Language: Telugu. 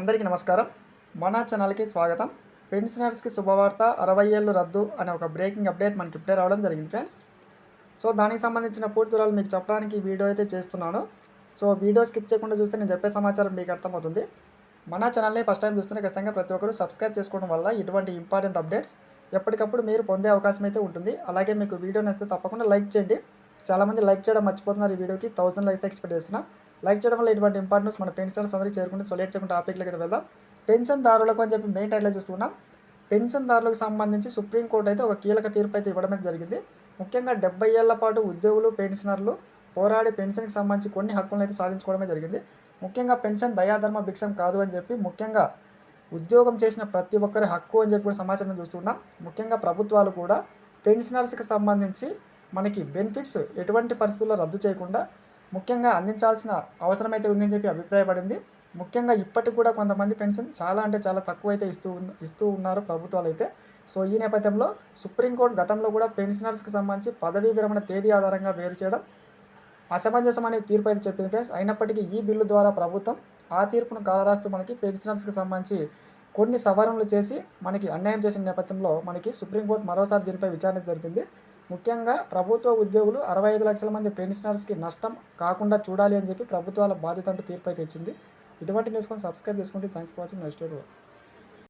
అందరికీ నమస్కారం. మన ఛానల్కి స్వాగతం. పెన్షనర్స్కి శుభవార్త అరవై ఏళ్ళు రద్దు అనే ఒక బ్రేకింగ్ అప్డేట్ మనకి ఇప్పుడే రావడం జరిగింది ఫ్రెండ్స్. సో దానికి సంబంధించిన పూర్తి వివరాలు మీకు చెప్పడానికి వీడియో అయితే చేస్తున్నాను. సో వీడియో స్కిప్ చేయకుండా చూస్తే నేను చెప్పే సమాచారం మీకు అర్థమవుతుంది. మన ఛానల్ని ఫస్ట్ టైం చూస్తున్న ఖచ్చితంగా ప్రతి ఒక్కరు సబ్స్క్రైబ్ చేసుకోవడం వల్ల ఇటువంటి ఇంపార్టెంట్ అప్డేట్స్ ఎప్పటికప్పుడు మీరు పొందే అవకాశం అయితే ఉంటుంది. అలాగే మీకు వీడియో నచ్చితే తప్పకుండా లైక్ చేయండి. చాలామంది లైక్ చేయడం మర్చిపోతున్నారు ఈ వీడియోకి. థౌసండ్ లైక్స్ ఎక్స్పెక్ట్ చేస్తున్నా. లైక్ చేయడం వల్ల ఇటువంటి ఇంపార్టెన్స్ మన పెన్షన్స్ అందరికీ చేరుకుంటే సో లేట్ చేయకుండా టాపిక్లకి అయితే వెళ్దాం. పెన్షన్దారులకు అని చెప్పి మెయిన్ టైట్లో చూస్తున్నాం పెన్షన్దారులకు సంబంధించి సుప్రీంకోర్టు అయితే ఒక కీలక తీర్పు అయితే ఇవ్వడం అయితే జరిగింది. ముఖ్యంగా డెబ్బై ఏళ్ళ పాటు ఉద్యోగులు పెన్షనర్లు పోరాడి పెన్షన్కి సంబంధించి కొన్ని హక్కులను అయితే సాధించుకోవడమే జరిగింది. ముఖ్యంగా పెన్షన్ దయాధర్మ భిక్షం కాదు అని చెప్పి ముఖ్యంగా ఉద్యోగం చేసిన ప్రతి ఒక్కరి హక్కు అని చెప్పి కూడా సమాచారం చూస్తున్నాం ముఖ్యంగా ప్రభుత్వాలు కూడా పెన్షనర్స్కి సంబంధించి మనకి బెనిఫిట్స్ ఎటువంటి పరిస్థితుల్లో రద్దు చేయకుండా ముఖ్యంగా అందించాల్సిన అవసరం అయితే ఉందని చెప్పి అభిప్రాయపడింది. ముఖ్యంగా ఇప్పటికి కూడా కొంతమంది పెన్షన్ చాలా అంటే చాలా తక్కువ అయితే ఇస్తూ ఇస్తూ ఉన్నారు ప్రభుత్వాలు అయితే సో ఈ నేపథ్యంలో సుప్రీంకోర్టు గతంలో కూడా పెన్షనర్స్కి సంబంధించి పదవీ విరమణ తేదీ ఆధారంగా వేరు చేయడం అసమంజసం అనే తీర్పు అయితే చెప్పింది ఫ్రెండ్స్. అయినప్పటికీ ఈ బిల్లు ద్వారా ప్రభుత్వం ఆ తీర్పును కాలరాస్తూ మనకి పెన్షనర్స్కి సంబంధించి కొన్ని సవరణలు చేసి మనకి అన్యాయం చేసిన నేపథ్యంలో మనకి సుప్రీంకోర్టు మరోసారి దీనిపై విచారణ జరిపింది. ముఖ్యంగా ప్రభుత్వ ఉద్యోగులు అరవై ఐదు లక్షల మంది పెన్షనర్స్కి నష్టం కాకుండా చూడాలి అని చెప్పి ప్రభుత్వాల బాధ్యత అంటూ తీర్పు అయితే ఇచ్చింది ఇటువంటి న్యూస్ కొని సబ్స్క్రైబ్ చేసుకుంటే thanks for watching. Next video.